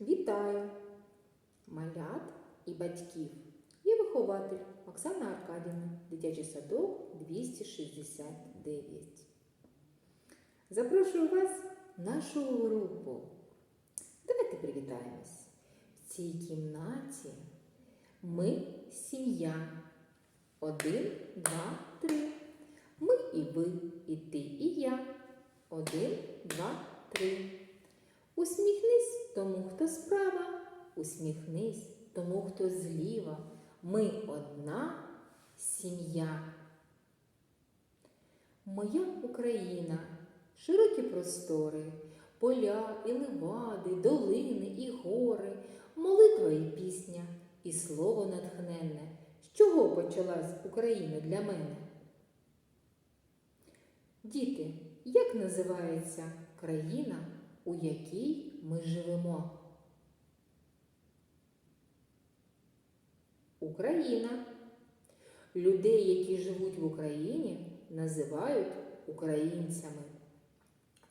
Вітаю малят і батьків. Я вихователь Оксана Аркадівна, дитячий садок 269. Запрошую вас в нашу групу. Давайте привітаємось. В цій кімнаті ми сім'я. Один, два, три. Ми і ви, і ти, і я. Один, два, три. Усміхнись тому, хто справа, усміхнись тому, хто зліва. Ми одна сім'я. Моя Україна, широкі простори, поля і ливади, долини і гори, молитва і пісня, і слово натхненне. З чого почалась Україна для мене? Діти, як називається країна, у якій ми живемо? Україна. Людей, які живуть в Україні, називають українцями,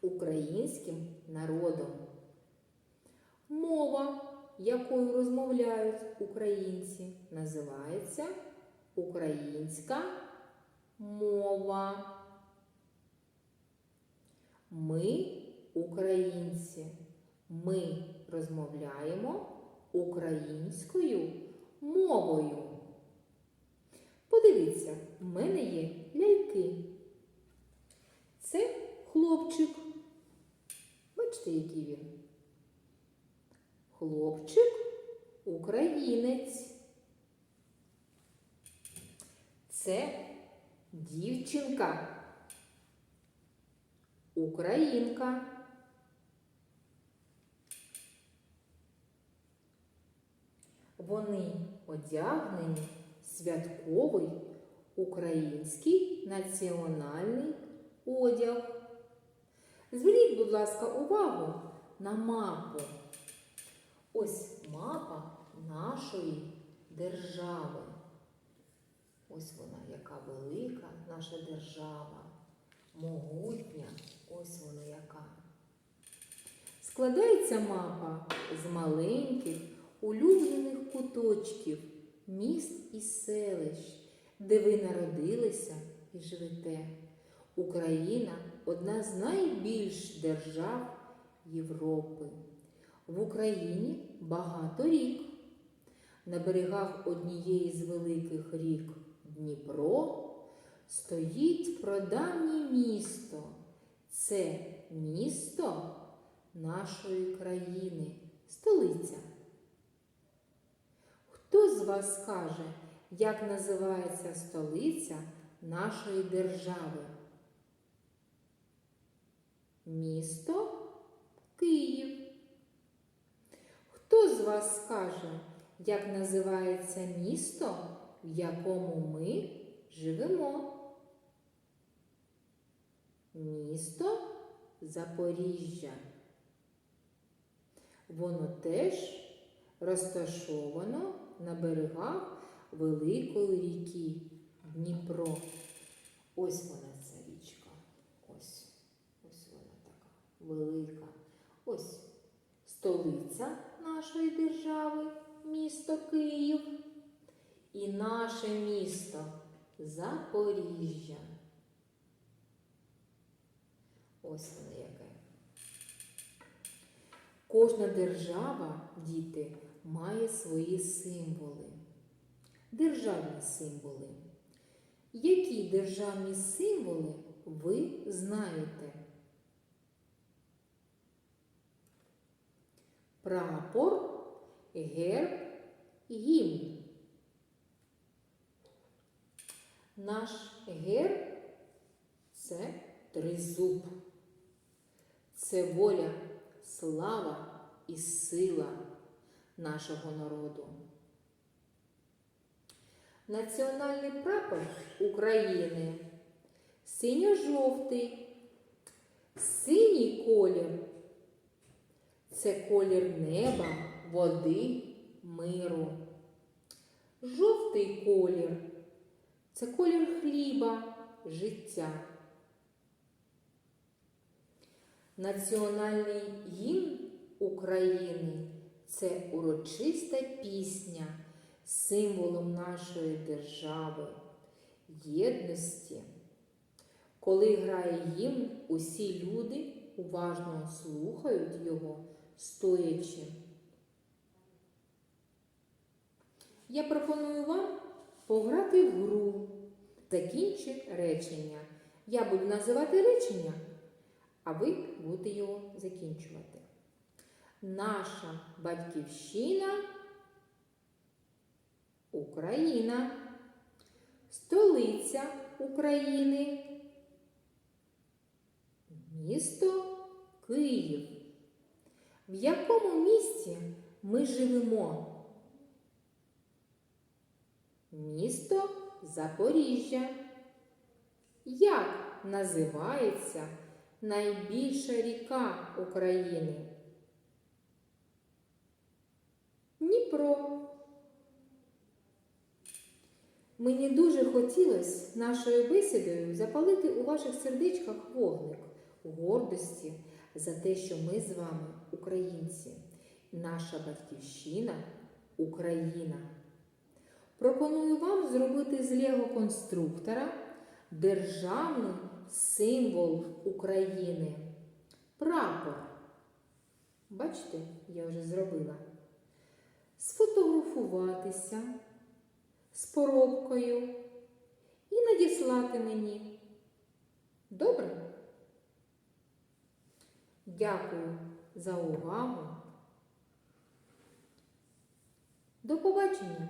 українським народом. Мова, якою розмовляють українці, називається українська мова. Ми українці. Ми розмовляємо українською мовою. Подивіться, в мене є ляльки. Це хлопчик. Бачите, який він? Хлопчик українець. Це дівчинка. Українка. Вони одягнені святковий український національний одяг. Зверніть, будь ласка, увагу на мапу. Ось мапа нашої держави. Ось вона, яка велика наша держава, могутня, ось вона яка. Складається мапа з маленьких улюблених куточків, міст і селищ, де ви народилися і живете. Україна одна з найбільш держав Європи. В Україні багато рік. На берегах однієї з великих рік Дніпро стоїть прадавнє місто. Це місто нашої країни, столиця. Хто з вас скаже, як називається столиця нашої держави? Місто Київ. Хто з вас скаже, як називається місто, в якому ми живемо? Місто Запоріжжя. Воно теж розташовано на берегах великої ріки Дніпро. Ось вона ця річка. Ось. Ось вона така велика. Ось столиця нашої держави, місто Київ. І наше місто Запоріжжя. Ось воно яке. Кожна держава, діти, має свої символи. Державні символи. Які державні символи ви знаєте? Прапор, герб, гімн. Наш герб це тризуб. Це воля, слава і сила нашого народу. Національний прапор України синьо-жовтий, синій колір це колір неба, води, миру. Жовтий колір це колір хліба, життя. Національний гімн України Це урочиста пісня, символом нашої держави, єдності. Коли грає гімн, усі люди уважно слухають його, стоячи. Я пропоную вам пограти в гру. Закінчи речення. Я буду називати речення, а ви будете його закінчувати. Наша батьківщина Україна, столиця України, місто Київ. В якому місті ми живемо? Місто Запоріжжя. Як називається найбільша ріка України? Дніпро. Мені дуже хотілося нашою бесідою запалити у ваших сердечках вогник гордості за те, що ми з вами українці. Наша батьківщина Україна. Пропоную вам зробити з Лего конструктора державний символ України. Прапор. Бачите, я вже зробила. Сфотографуватися з поробкою і надіслати мені. Добре? Дякую за увагу. До побачення!